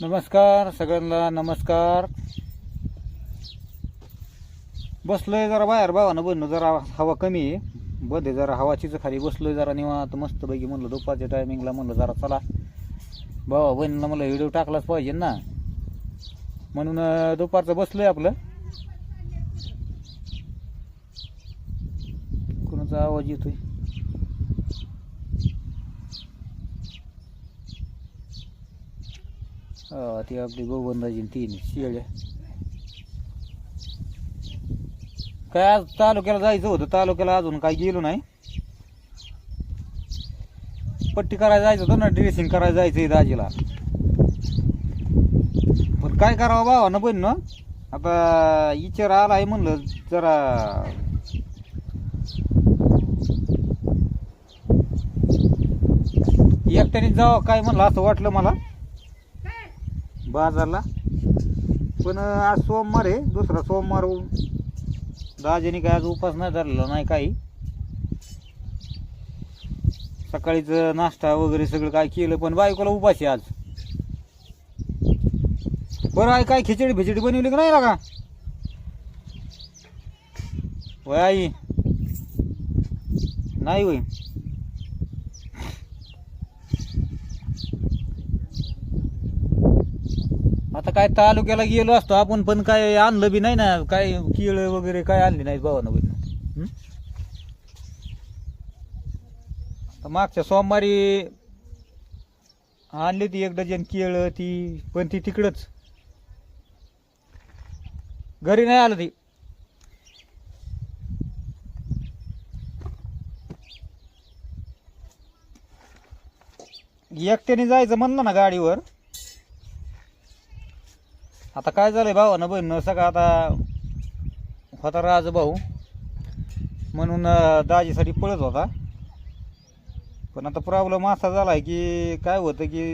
नमस्कार सगळ्यांना नमस्कार. बसलोय जरा बाहेर भावानं बनलो जरा हवा कमी आहे. बंद आहे जरा हवाचीच खाली बसलोय जरा निवांत मस्त पैकी म्हणलं दुपारच्या टायमिंगला म्हणलं जरा चला. भावा बहिणीला म्हणलं व्हिडिओ टाकलाच पाहिजे ना. म्हणून दुपारचं बसलोय आपलं. कोणाचा आवाज येतोय? ती आपली गोबंदाजी तीन शेळ्या. काय आज तालुक्याला जायचं होतं? तालुक्याला अजून काही गेलो नाही. पट्टी करायला जायचं होतं ना ड्रेसिंग करायला जायचं दाजीला. पण काय करावं भावानं पण ना? आता विचार आला आहे म्हणलं जरा. एकट्याने जावं काय म्हणलं असं वाटलं मला. बाजारला. पण आज सोमवार आहे. दुसरा सोमवार दाजीने काय आज उपास नाही धरलेला नाही काही. सकाळीच नाश्ता वगैरे सगळं काय केलं पण बायकोला उपास आहे आज. बरं आई काय खिचडी फिचडी बनवली का नाही का वय आई. नाही होई काय तालुक्याला गेलो असतो आपण पण काय आणलं बी नाही ना काय किळ वगैरे काय आणली नाही भावानं बहिण मागच्या सोमवारी आणली ती एक डझन केळं ती पण ती तिकडंच. घरी नाही आलं ती. एकट्याने जायचं म्हणलं ना गाडीवर. आता काय झालं भाऊ भावानं बहीण सगळं आता होता राज भाऊ. म्हणून दाजीसाठी पळत होता. पण आता प्रॉब्लेम असा झाला आहे की काय होतं की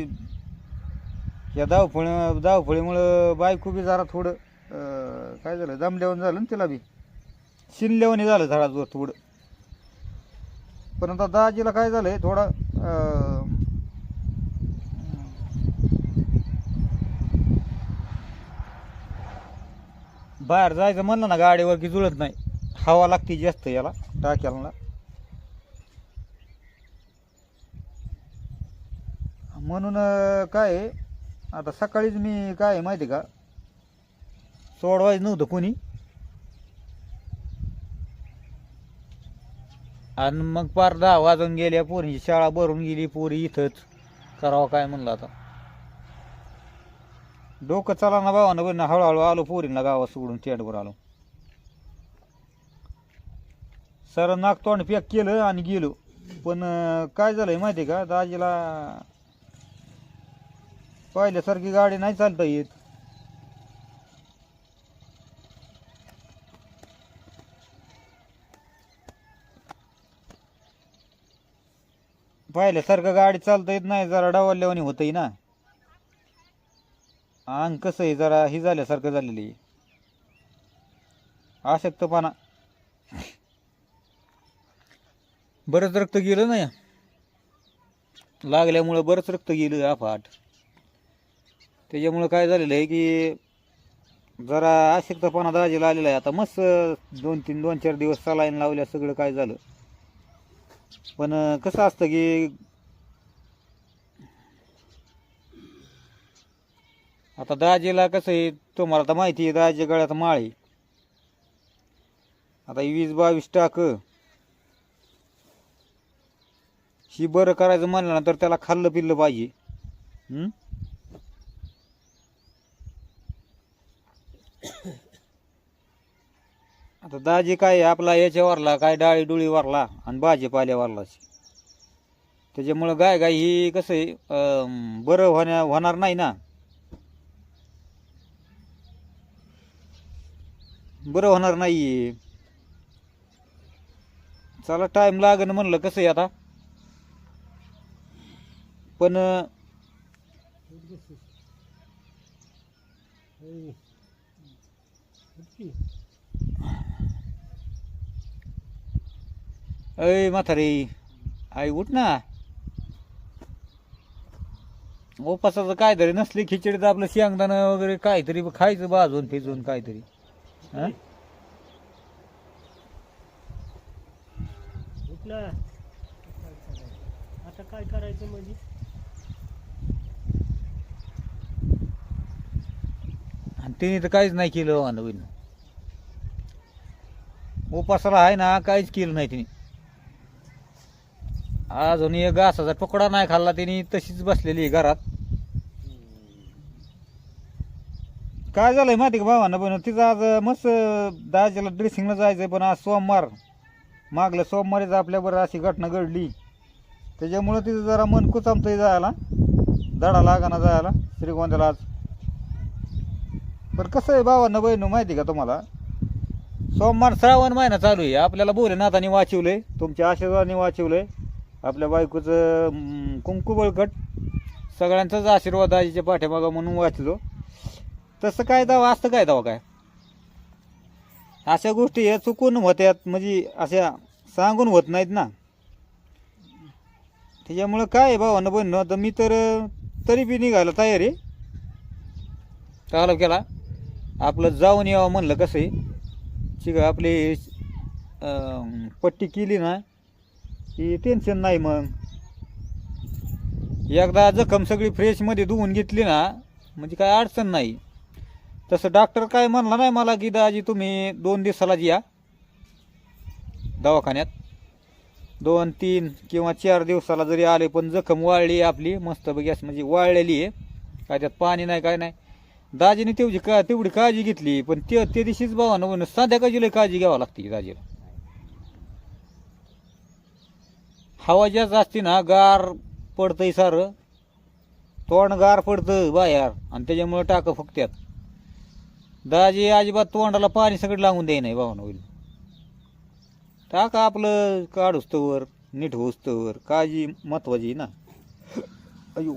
या धावफळी धावफळीमुळं बायको बी जरा थोडं काय झालं दमल्यावर झालं ना तिला बी. शिनल्यावानी झालं झाडाजवळ थोडं. पण आता दाजीला काय झालंय थोडा बाहेर जायचं म्हणलं ना गाडीवर की जुळत नाही. हवा लागते जास्त याला टाक्याला. म्हणून काय आहे, आता सकाळीच मी काय आहे माहिती का? सोडवायचं नव्हतं कोणी. आणि मग पार दहा वाजून गेल्या पोरीची शाळा भरून गेली पोरी इथंच. करावं काय म्हणलं आता? डोकं चला ना भावानं बहिण हळूहळू आलो पोरींना गावात सोडून टेंटवर आलो. सर नाक तोंड पॅक केलं आणि गेलो. पण अं, काय झालंय माहिती का? दाजीला पाहिल्यासारखी गाडी नाही चालता येत. पाहिल्यासारखं गाडी चालता येत नाही जरा डावल्यावानी होतंय ना. अंग कसं आहे जरा ही झाल्यासारखं झालेली आहे. अशक्तपणा बरंच रक्त गेलं ना या. लागल्यामुळं बरंच रक्त गेलं आफाट त्याच्यामुळं काय झालेलं आहे की जरा अशक्तपणा दाजीला आलेला आहे आता मस्त दोन तीन दोन चार दिवस सलाईन लावल्या सगळं काय झालं पण कसं असतं की आता दाजीला कसं आहे तुम्हाला तर माहिती आहे दाजी गळ्यात माळ. आहे आता वीस बावीस टाक. ही बरं करायचं म्हणलं ना तर त्याला खाल्लं पिल्लं पाहिजे. आता दाजी काय आहे, आपला याच्यावरला काय डाळी डुळी वारला आणि भाजीपाल्यावरला त्याच्यामुळं गाय गाय ही कसं आहे बरं होण्या होणार नाही ना. बरं होणार नाही. चला टाइम लागन म्हणलं कसं आहे आता. पण अय म्हातारी आई उठ ना. उपासाचं काहीतरी नसली खिचडीत आपलं शेंगदाणं वगैरे काहीतरी खायचं भाजून फिजून काहीतरी. हा? उठला. आता काय करायचं म्हणजे? आणि तिने तर काहीच नाही केलं हो नवीन. उपासाला आहे ना काहीच केलं नाही तिने. अजून एक घासाचा तुकडा नाही खाल्ला तिने तशीच बसलेली आहे घरात. काय झालंय माहिती का भावानं पण? तिचं आज मस्त दाजीला ड्रेसिंगला जायचंय पण आज सोमवार. मागल्या सोमवारीच आपल्याबरोबर अशी घटना घडली. त्याच्यामुळं तिचं जरा मन कुचामतंय जायला. धडा लागाना जायला श्रीगोंद्याला आज. पण कसं आहे भावांना बहिण माहिती का तुम्हाला? सोमवार श्रावण महिना चालू आहे. आपल्याला भोलेनाथाने वाचवलंय तुमच्या आशीर्वादाने वाचवलंय. आपल्या बायकोचं कुंकू बळकट सगळ्यांचाच आशीर्वाद आजीच्या पाठीमागा म्हणून वाचलो. तसं काय दावा असतं काय दावा काय? अशा गोष्टी या चुकून होत्यात म्हणजे अशा सांगून होत नाहीत ना. त्याच्यामुळं काय आहे भावानं बहिण? तर मी तर तरी बी निघायला तयार आहे. चालू केला आपलं जाऊन यावं म्हणलं कसं आहे? चिक आपली पट्टी केली ना की टेन्शन नाही मग. एकदा जखम सगळी फ्रेशमध्ये धुवून घेतली ना म्हणजे काय अडचण नाही. तसं डॉक्टर काय म्हणला नाही मला की दाजी तुम्ही दोन दिवसाला या दवाखान्यात. दोन तीन किंवा चार दिवसाला जरी आले पण जखम वाळली आपली मस्तपैकी असं म्हणजे वाळलेली आहे. काय त्यात पाणी नाही काय नाही. दाजीने तेवढी का तेवढी काळजी घेतली पण ते त्या दिवशीच भावानं म्हणून संध्याकाळची लय काळजी घ्यावं लागते दाजीला. हवा जास्त असते ना गार पडतंय सारं. तोंड गार पडतं बाहेर आणि त्याच्यामुळं टाकं फुकत्यात. दाजी अजिबात तोंडाला पाणी सगळं लागून दे नाही भावना होईल. टाका आपलं काढूस्तवर नीट होस्तवर काळजी महत्वाची ना. अयो.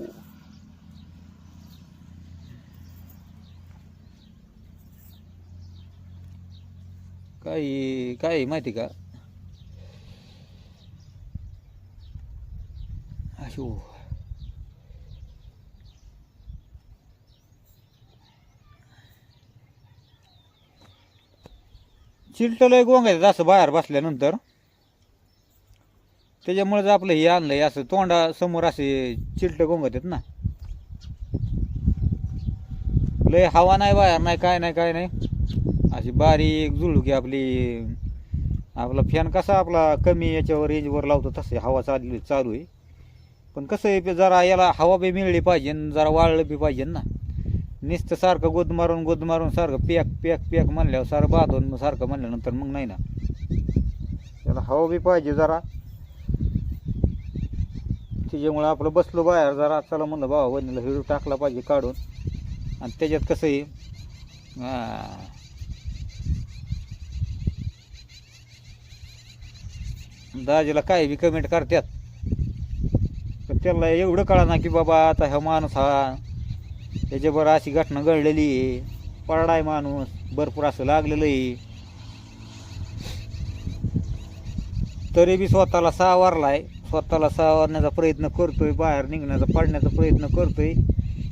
काही काय आहे माहिती का? अशो चिलटलंय गोंगायचं असं बाहेर बसल्यानंतर. त्याच्यामुळेच आपलं हे आणलंय असं तोंडा समोर असे चिलट गोंगत आहेत ना. लय हवा नाही बाहेर नाही काय नाही काय नाही. अशी बारीक जुळुकी आपली आपला फॅन कसा आपला कमी याच्यावर रेंजवर लावतो तसे हवा चालली चालू आहे. पण कसं आहे ते जरा याला हवा बी मिळली पाहिजे जरा वाळलं बी पाहिजे ना. नुसतं सारखं गोद मारून गोद मारून सारखं पॅक पॅक पॅक म्हणल्यावर सारं बाधून मग सारखं म्हणल्यानंतर मग नाही ना. त्याला हवा बी पाहिजे जरा. तिच्यामुळं आपलं बसलो बाहेर जरा. चला म्हणलं बाबा वहिनीला हिरू टाकला पाहिजे काढून. आणि त्याच्यात कसं आहे दाजीला काय बी कमेंट करतात. पण त्याला एवढं कळा ना की बाबा आता हा माणूस हा त्याच्याबरोबर अशी घटना घडलेली आहे. पडलाय माणूस भरपूर असं लागलेलं आहे. तरी बी स्वतःला सावरलाय. स्वतःला सावरण्याचा प्रयत्न करतोय बाहेर निघण्याचा पडण्याचा प्रयत्न करतोय.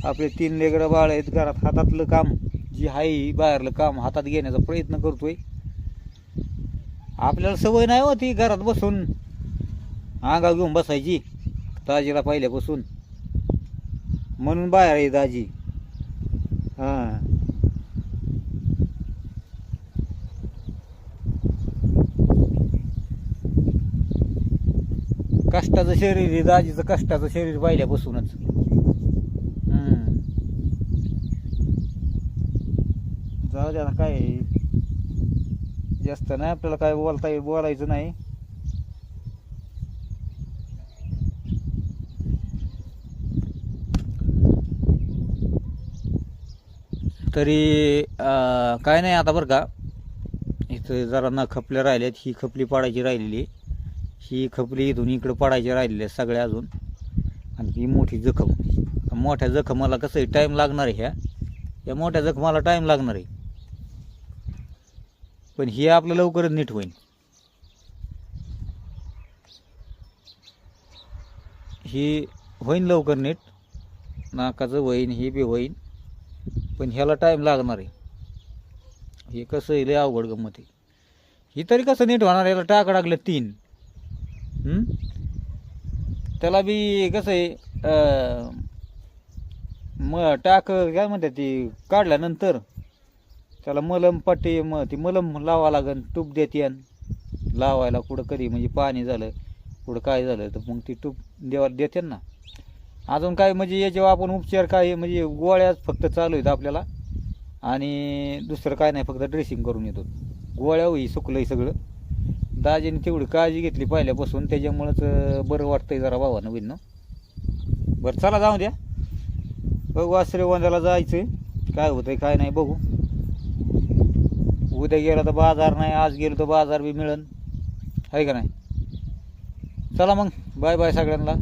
आपले तीन लेकरं बाळ आहेत घरात हातातलं काम जी आहे बाहेरलं काम हातात घेण्याचा प्रयत्न करतोय. आपल्याला सवय नाही होती घरात बसून. अंगा घेऊन बसायची. ताजीला पहिल्यापासून. म्हणून बाहेर आहे दाजी हां. कष्टाचं शरीर आहे दाजीचं कष्टाचं शरीर पाहिल्यापासूनच. जाऊ द्या आता काय. जास्त नाही आपल्याला काय बोलता येईल बोलायचं नाही. तरी काय नाही आता बरं का. इथं जरा न खपल्या राहिल्यात ही खपली पाडायची राहिलेली. आहे. ही खपली इथून इकडं पडायची राहिलेली आहे सगळ्या अजून. आणि ही मोठी जखम. मोठ्या जखमाला कसं आहे टाईम लागणार आहे ह्या. या मोठ्या जखमाला टाईम लागणार आहे. पण हे आपलं लवकरच नीट होईल. ही होईन लवकर नीट. नाकाचं होईन हे बी होईन. पण ह्याला टाईम लागणार आहे. हे कसं आहे लय अवघड गंमत आहे. ही तरी कसं नीट होणार याला टाक टाकलं तीन. त्याला बी कसं आहे म टाक काय म्हणतात ती काढल्यानंतर त्याला मलम पट्टी म ती मलम लावा लागन टूप देते लावायला कुठं कधी म्हणजे पाणी झालं कुठं काय झालं तर मग ती टूप देवा देते ना. अजून काय म्हणजे याच्यावर आपण उपचार काय म्हणजे गोळ्याच फक्त चालू आहेत आपल्याला. आणि दुसरं काय नाही फक्त ड्रेसिंग करून येतो. गोळ्या होई सुकलंय सगळं. दाजीने तेवढी काळजी घेतली पहिल्यापासून त्याच्यामुळंच बरं वाटतंय जरा भावानं होईन बरं चला जाऊ द्या. बघू आज श्रीगोंद्याला जायचं काय होतंय काय नाही बघू. उद्या गेला तर बाजार नाही आज गेलो तर बाजार बी मिळन. आहे का नाही? चला मग बाय बाय सगळ्यांना.